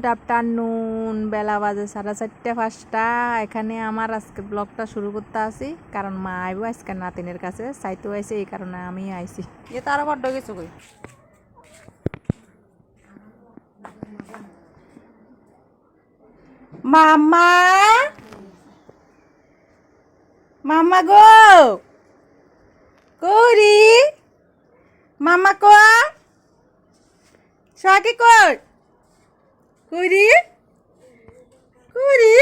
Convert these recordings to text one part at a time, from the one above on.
Good afternoon, বেলা বাজে সাড়ে চারটে পাঁচটা। এখানে আমার আজকে ব্লগটা শুরু করতে আসি, কারণ মা আইবো আজকে নাতিনের কাছে চাইতে আইসি এই কারণে আমি আইছি। এ তার বড্ড গেছো কই? মামা মামা গো? কৌরি মামা কোয়া শাকে কই? কইরি কইরি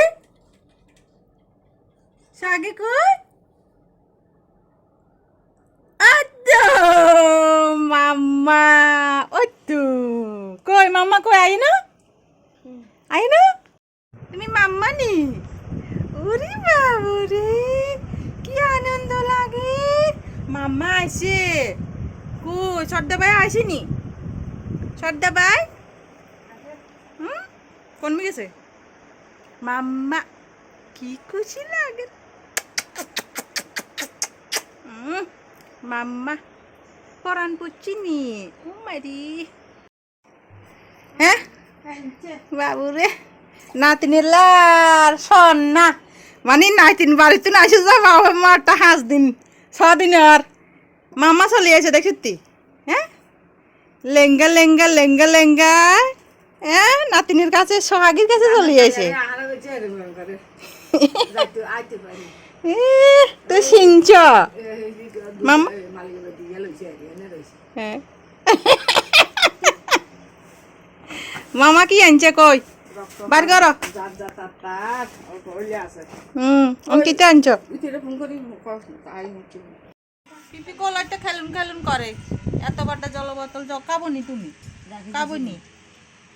শাকে কই? আদো, মাম্মা ওটু কই, মাম্মা কই, আই না? আই না? তুমি মাম্মা নি? ওরে বাবু রে, কি আনন্দ লাগে। মাম্মা আইছে। কই সর্দা ভাই আসেনি সর্দা ভাই? কোন গেছে মাম্মা কি খুশি লাগে। মাম্মা পরান পুচ্ছি নি ও মারি হ্যাঁ? বাবু রে নাতিনের লার শোন না মানে নাতিন বাড়িতে না আসে যা বাবা মারটা হাঁস দিন ছদিন আর। মামা চলে আছে দেখি হ্যাঁ? লেঙ্গা লেঙ্গা লেঙ্গা লেঙ্গা। হ্যাঁ নাতিনের কাছে, সোহাগীর কাছে চলে মামা হ্যাঁ। মামা কি আনছে কই? বার কর। পিপি কলারটা খেলুন খেলুন করে। এত বড়টা জল বোতল কাবনি তুমি? কাবনি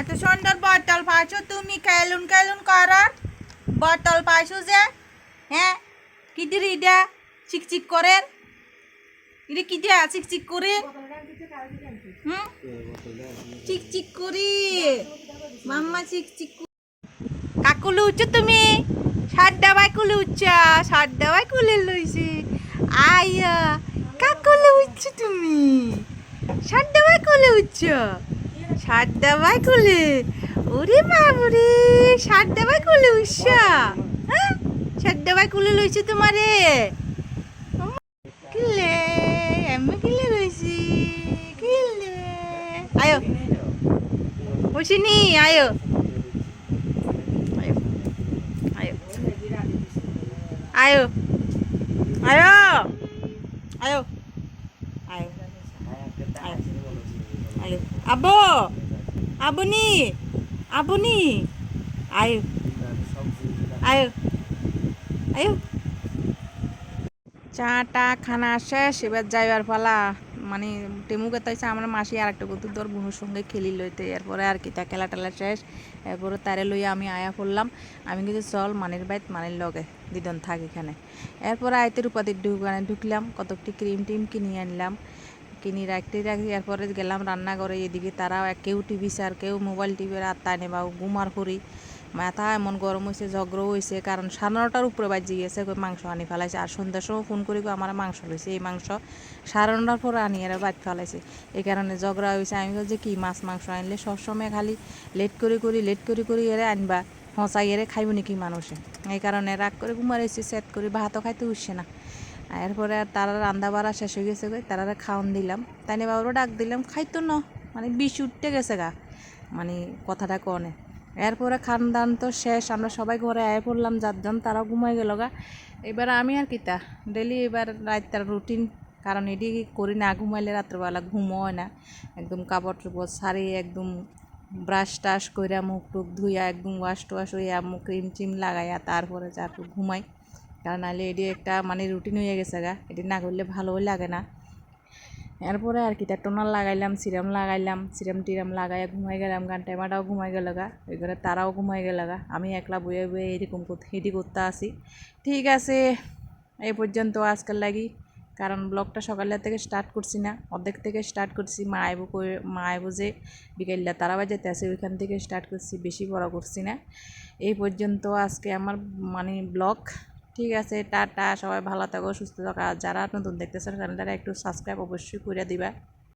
এত সুন্দর বটল পাইছো তুমি, খেলুন খেলুন করার। বটল পাইছো যে হ্যাঁ কি দিরি এটা? চিকচিক করে এটা কি দিয়া? চিকচিক করে। হুম? চিকচিক করি। মাম্মা চিকচিক কাকুলু উচ্চ তুমি? সাত ডাবাই কুলে উচ্চ সাত ডাবাই কুলে লইছি। আয়া কাকুলে উচ্চ তুমি? সাত ডাবাই কুলে উচ্চ। সাত ডাবাই কুলে। ওরে বাবুরে, সাত ডাবাই কুলে উচ্চ। হ্যাঁ? সাত ডাবাই কুলে লইছি তোমারে। কিলে এমনি কিলে লইছি, কিলে। আয়ো। বসিনি, আয়ো। আয়ো। আয়ো আয়ো আয়ো আয়ো আবো, আবুনি আবুনি। আয়ো আয়ো আয়ো। চাটা খানা শেষ, এবার যাইবার পালা। মানে টেমুকে তাইছে আমার মাসি আর একটা কত তোর বোনের সঙ্গে খেলি লইতে। এরপরে আর কি, তা খেলা টেলা শেষ। এরপরে তারে লইয়া আমি আয়া করলাম আমি কিন্তু চল, মানির বাইত, মানির লগে দিদন থাক এখানে। এরপরে আয়তের উপাধির দোকানে ঢুকলাম, কতকটি ক্রিম টিম কিনে আনলাম। কিনি রাখতে রাখতে এরপরে গেলাম রান্নাঘরে। এদিকে তারাও কেউ টিভি চার, কেউ মোবাইল টিভির আত্মা নেবা গুমার করি। মাথা এমন গরম হয়েছে ঝগড়া হয়েছে কারণ সাড়ে নটার উপরে বাজি কই মাংস আনি ফেলাইছে। আর সন্ধ্যার সময় ফোন করি আমার মাংস লইছে, এই মাংস সাড়ে নটার পরে আনি, এরা বাদ ফেলাইছে। এই কারণে ঝগড়া হয়েছে আমি বলছি কি, মাছ মাংস আনলে সবসময় খালি লেট করে করি, লেট করে করি এরে আনবা হঁচাই এরে খাইব নাকি মানুষে? এই কারণে রাগ করে ঘুমারেছি সেট করে ভাতও খাইতে উঠছে না। আর এরপরে আর তারা রান্না বাড়া শেষ হয়ে গেছে কই তারা খাওয়ান দিলাম। তাই নিয়ে বাবারও ডাক দিলাম, খাইতো না? মানে বিষ উঠতে গেছে গা মানে কথাটা কনে। এরপরে খান দান তো শেষ, আমরা সবাই ঘরে আয় পড়লাম, যারজন তারাও ঘুমাই গেল গা। এবার আমি আর কিতা ডেলি এবার রাতটার রুটিন, কারণ এটি করি না, ঘুমাইলে রাত্রবেলা ঘুম হয় না। একদম কাপড় টুপড় সারি, একদম ব্রাশ টাশ কইরা মুখ টুক ধুইয়া, একদম ওয়াশ টোয়াশ হইয়া, মুখ ক্রিম টিম লাগাইয়া, তারপরে তারপর ঘুমাই। কারণ নাহলে এটি একটা মানে রুটিন হয়ে গেছে গা। এটি না করলে ভালোই লাগে না। এরপরে আর কি তার টোনার লাগাইলাম, সিরাম লাগাইলাম, সিরাম টিরাম লাগাইয়া ঘুমাই গেলাম গান টেমাটাও ঘুমাই গেল গা ওই করে তারাও ঘুমাই গেল গা। আমি একলা বয়ে বয়ে এরকম হেডি করতে আসি। ঠিক আছে, এই পর্যন্ত আজকাল লাগি। কারণ ব্লগটা সকালের থেকে স্টার্ট করছি না, অর্ধেক থেকে স্টার্ট করছি। মা আইবু করে মা আইবু যে বিকেলটা তারা বাজাতে আছে ওইখান থেকে স্টার্ট করছি, বেশি বড় করছি না। এই পর্যন্ত আজকে আমার মানে ব্লগ ঠিক আছে, টাটা, সবাই ভালো থাকো, সুস্থ থাকো। আর যারা নতুন দেখতেছেন চ্যানেলটা একটু সাবস্ক্রাইব অবশ্যই করে দিবা।